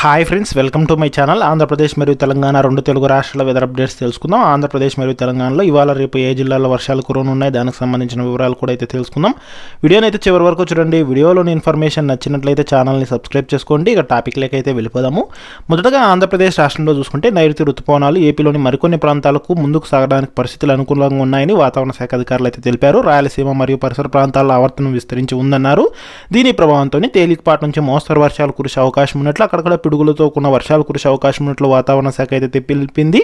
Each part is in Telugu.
Hi friends welcome to my channel Andhra Pradesh మరియు తెలంగాణ రెండు తెలుగు రాష్ట్రాల వెదర్ అప్డేట్స్ తెలుసుకుందాం. ఆంధ్రప్రదేశ్ మరియు తెలంగాణలో ఇవాళ రేపు ఏ జిల్లాలో వర్షాలు కురవనున్నాయి? దానికి సంబంధించిన వివరాలు కూడా అయితే తెలుసుకుందాం. వీడియోని అయితే చివరి వరకు చూడండి. వీడియోలోని ఇన్ఫర్మేషన్ నచ్చినట్లయితే ఛానల్ని సబ్స్క్రైబ్ చేసుకోండి. ఇక టాపిక్ అయితే వెళ్ళిపోదాము. మొదటగా ఆంధ్రప్రదేశ్ రాష్ట్రంలో చూసుకుంటే నైరుతి ఋతుపవనాలు ఏపీలోని మరికొన్ని ప్రాంతాలకు ముందుకు సాగడానికి పరిస్థితులు అనుకూలంగా ఉన్నాయని వాతావరణ శాఖ అధికారులు అయితే తెలిపారు. రాయలసీమ మరియు పరిసర ప్రాంతాల్లో ఆవర్తనం విస్తరించి ఉందన్నారు. దీని ప్రభావంతో తేలికపాటి నుంచి మోస్తరు వర్షాలు కురిసే అవకాశం ఉన్నట్లు అక్కడక్కడ పిడుగులతో కూడిన వర్షాలు కురిసే అవకాశం ఉన్నట్లు వాతావరణ శాఖ అయితే తెలిపింది.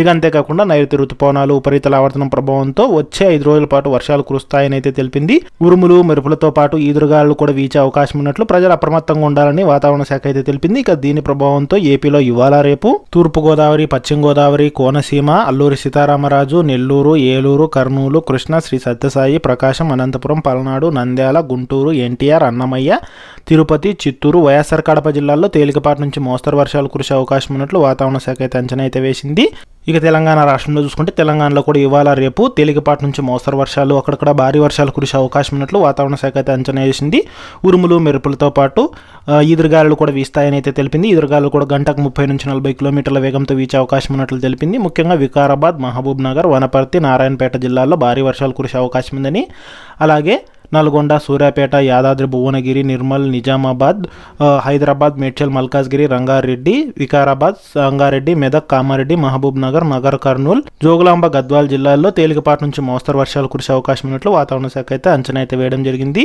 ఇక అంతేకాకుండా నైరుతి ఋతుపవనాలు ఉపరితల ఆవర్తనం ప్రభావంతో వచ్చే ఐదు రోజుల పాటు వర్షాలు కురుస్తాయని అయితే తెలిపింది. ఉరుములు మెరుపులతో పాటు ఈదురుగాలు కూడా వీచే అవకాశం ఉన్నట్లు ప్రజలు అప్రమత్తంగా ఉండాలని వాతావరణ శాఖ అయితే తెలిపింది. ఇక దీని ప్రభావంతో ఏపీలో ఇవాళ రేపు తూర్పు గోదావరి పశ్చిమ గోదావరి కోనసీమ అల్లూరి సీతారామరాజు నెల్లూరు ఏలూరు కర్నూలు కృష్ణ శ్రీ సత్యసాయి ప్రకాశం అనంతపురం పల్నాడు నంద్యాల గుంటూరు ఎన్టీఆర్ అన్నమయ్య తిరుపతి చిత్తూరు వైఎస్ఆర్ కడప జిల్లాల్లో తేలికపాటి నుంచి మోస్తరు వర్షాలు కురిసే అవకాశం ఉన్నట్లు వాతావరణ శాఖ అయితే అంచనా అయితే వేసింది. ఇక తెలంగాణ రాష్ట్రంలో చూసుకుంటే తెలంగాణలో కూడా ఇవాళ రేపు తేలికపాటి నుంచి మోస్తరు వర్షాలు అక్కడక్కడ భారీ వర్షాలు కురిసే అవకాశం ఉన్నట్లు వాతావరణ శాఖ అయితే అంచనా వేసింది. ఉరుములు మెరుపులతో పాటు ఈదురుగాలు కూడా వీస్తాయని అయితే తెలిపింది. ఈదురుగాలు కూడా గంటకు ముప్పై నుంచి నలభై కిలోమీటర్ల వేగంతో వీచే అవకాశం ఉన్నట్లు తెలిపింది. ముఖ్యంగా వికారాబాద్ మహబూబ్ నగర్ వనపర్తి నారాయణపేట జిల్లాల్లో భారీ వర్షాలు కురిసే అవకాశం ఉందని. అలాగే నల్గొండ సూర్యాపేట యాదాద్రి భువనగిరి నిర్మల్ నిజామాబాద్ హైదరాబాద్ మేడ్చల్ మల్కాజ్గిరి రంగారెడ్డి వికారాబాద్ సంగారెడ్డి మెదక్ కామారెడ్డి మహబూబ్ నగర్ నగర్ కర్నూల్ జోగులాంబ గద్వాల్ జిల్లాల్లో తేలికపాటి నుంచి మోస్తరు వర్షాలు కురిసే అవకాశం ఉన్నట్లు వాతావరణ శాఖ అయితే అంచనా అయితే వేయడం జరిగింది.